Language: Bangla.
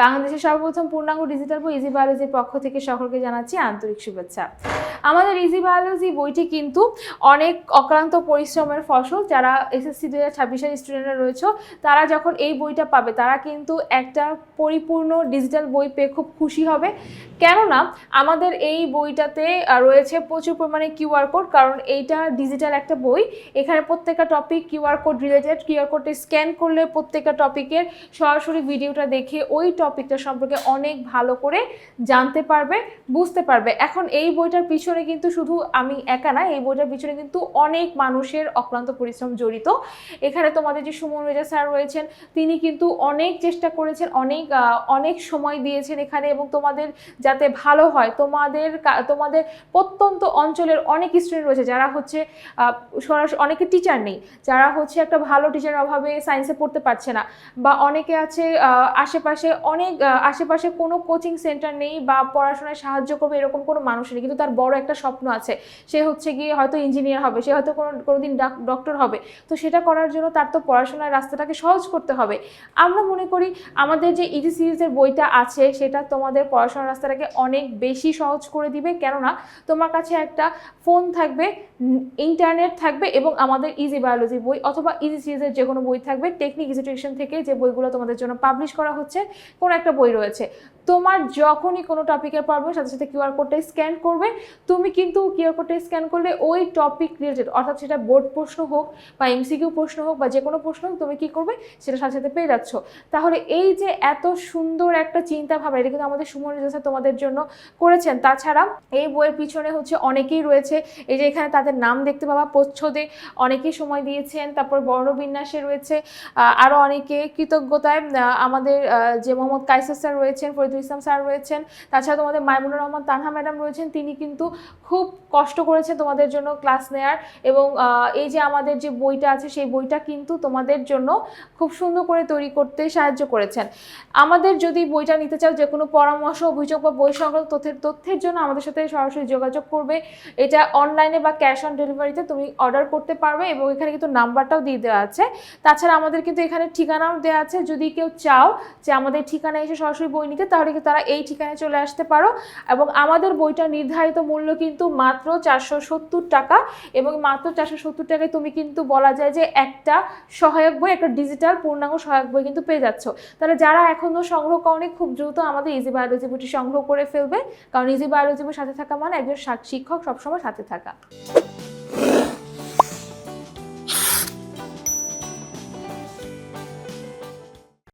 বাংলাদেশের সর্বপ্রথম পূর্ণাঙ্গ ডিজিটাল বই ইজি বায়োলজির পক্ষ থেকে সকলকে জানাচ্ছি আন্তরিক শুভেচ্ছা। আমাদের ইজি বায়োলজি বইটি কিন্তু অনেক অক্লান্ত পরিশ্রমের ফসল। যারা এসএসসি দু হাজার ছাব্বিশের স্টুডেন্টরা রয়েছে, তারা যখন এই বইটা পাবে, তারা কিন্তু একটা পরিপূর্ণ ডিজিটাল বই পেয়ে খুব খুশি হবে। কেননা, আমাদের এই বইটাতে রয়েছে প্রচুর পরিমাণে কিউআর কোড কারণ এইটা ডিজিটাল একটা বই। এখানে প্রত্যেকটা topic QR code related QR কোডটা স্ক্যান করলে প্রত্যেকটা টপিকের সরাসরি ভিডিওটা দেখে ওই টপিকটা সম্পর্কে অনেক ভালো করে জানতে পারবে, বুঝতে পারবে। এখন এই বইটার পিছনে কিন্তু শুধু আমি একা না, এই বইটার পিছনে কিন্তু অনেক মানুষের অক্লান্ত পরিশ্রম জড়িত। এখানে তোমাদের যে সুমন রেজা স্যার রয়েছেন, তিনি কিন্তু অনেক চেষ্টা করেছেন, অনেক অনেক সময় দিয়েছেন এখানে এবং তোমাদের যাতে ভালো হয়, তোমাদের তোমাদের প্রত্যন্ত অঞ্চলের অনেক স্টুডেন্ট রয়েছে যারা হচ্ছে সরাসরি অনেকে টিচার নেই, যারা হচ্ছে একটা ভালো টিচারের অভাবে সায়েন্সে পড়তে পারছে না বা অনেকে আছে আশেপাশে অনেক আশেপাশে কোনো কোচিং সেন্টার নেই বা পড়াশোনায় সাহায্য করবে এরকম কোনো মানুষ নেই। কিন্তু তার বড় একটা স্বপ্ন আছে। সে হচ্ছে গিয়ে হয়তো ইঞ্জিনিয়ার হবে, সে হয়তো কোনো, কোনোদিন ডক্টর হবে। তো সেটা করার জন্য তার তো পড়াশোনার রাস্তাটাকে সহজ করতে হবে। আমরা মনে করি আমাদের যে ইজি সিরিজের বইটা আছে, সেটা তোমাদের পড়াশোনার রাস্তাটাকে অনেক বেশি সহজ করে দিবে। কেননা তোমার কাছে একটা ফোন থাকবে ইন্টারনেট থাকবে এবং আমাদের ইজি বায়োলজি বই অথবা ইজি সিরিজের যে কোনো বই থাকবে। টেকনিক এডুকেশন থেকে যে বইগুলো তোমাদের জন্য পাবলিশ করা হচ্ছে কোনো একটা বই রয়েছে। তোমার যখনই কোনো টপিকের পড়বে সাথে সাথে কিউআর কোডটা স্ক্যান করবে। তুমি কিন্তু কিউআর কোডটা স্ক্যান করলে ওই টপিক রিলেটেড অর্থাৎ সেটা বোর্ড প্রশ্ন হোক বা এমসিকিউ প্রশ্ন হোক বা যে কোনো প্রশ্ন হোক, তুমি কি করবে? সেটা সাথে সাথে পেয়ে যাচ্ছ। তাহলে এই যে এত সুন্দর একটা চিন্তা ভাবনা, এটা কিন্তু আমাদের সুমন রেজা তোমাদের জন্য করেছেন। তাছাড়া এই বইয়ের পিছনে হচ্ছে অনেকেই রয়েছে, এই যে এখানে তাদের নাম দেখতে পাবা, প্রচ্ছদে অনেকেই সময় দিয়েছেন, তারপর বর্ণবিন্যাসে রয়েছে আরও অনেকে কৃতজ্ঞতায় আমাদের যে মোহাম্মদ কাইসার রয়েছেন ফরিদুল ইসলাম স্যার রয়েছেন। তাছাড়া তোমাদের মাইমুনুর রহমান তানহা ম্যাডাম রয়েছেন। তিনি কিন্তু খুব কষ্ট করেছেন তোমাদের জন্য ক্লাস নেয়ার এবং এই যে আমাদের যে বইটা আছে, সেই বইটা কিন্তু তোমাদের জন্য খুব সুন্দর করে তৈরি করতে সাহায্য করেছেন। আমাদের যদি বইটা নিতে চাও, যে কোনো পরামর্শ, অভিযোগ বা বই সংক্রান্ত তথ্যের তথ্যের জন্য আমাদের সাথে সরাসরি যোগাযোগ করবে। এটা অনলাইনে বা ক্যাশ অন ডেলিভারিতে তুমি অর্ডার করতে পারবে এবং এখানে কিন্তু নাম্বারটাও দিয়ে দেওয়া আছে। তাছাড়া আমাদের কিন্তু এখানে ঠিকানাও দেওয়া আছে। যদি কেউ চাও যে আমাদের ঠিকানায় এসে সরাসরি বই নিতে, তাহলে কিন্তু তারা এই ঠিকানায় চলে আসতে পারো? এবং আমাদের বইটার নির্ধারিত মূল্য কিন্তু মাত্র চারশো সত্তর টাকা এবং মাত্র চারশো সত্তর টাকায় তুমি কিন্তু বলা যায় যে একটা সহায়ক বই, একটা ডিজিটাল পূর্ণাঙ্গ সহায়ক বই কিন্তু পেয়ে যাচ্ছ। তাহলে যারা এখনও সংগ্রহ করেনি, খুব দ্রুত আমাদের ইজি বায়োলজি বইটি সংগ্রহ করে ফেলবে। কারণ ইজি বায়োলজি বইয়ের সাথে থাকা মানে একজন শিক্ষক সবসময় সাথে থাকা।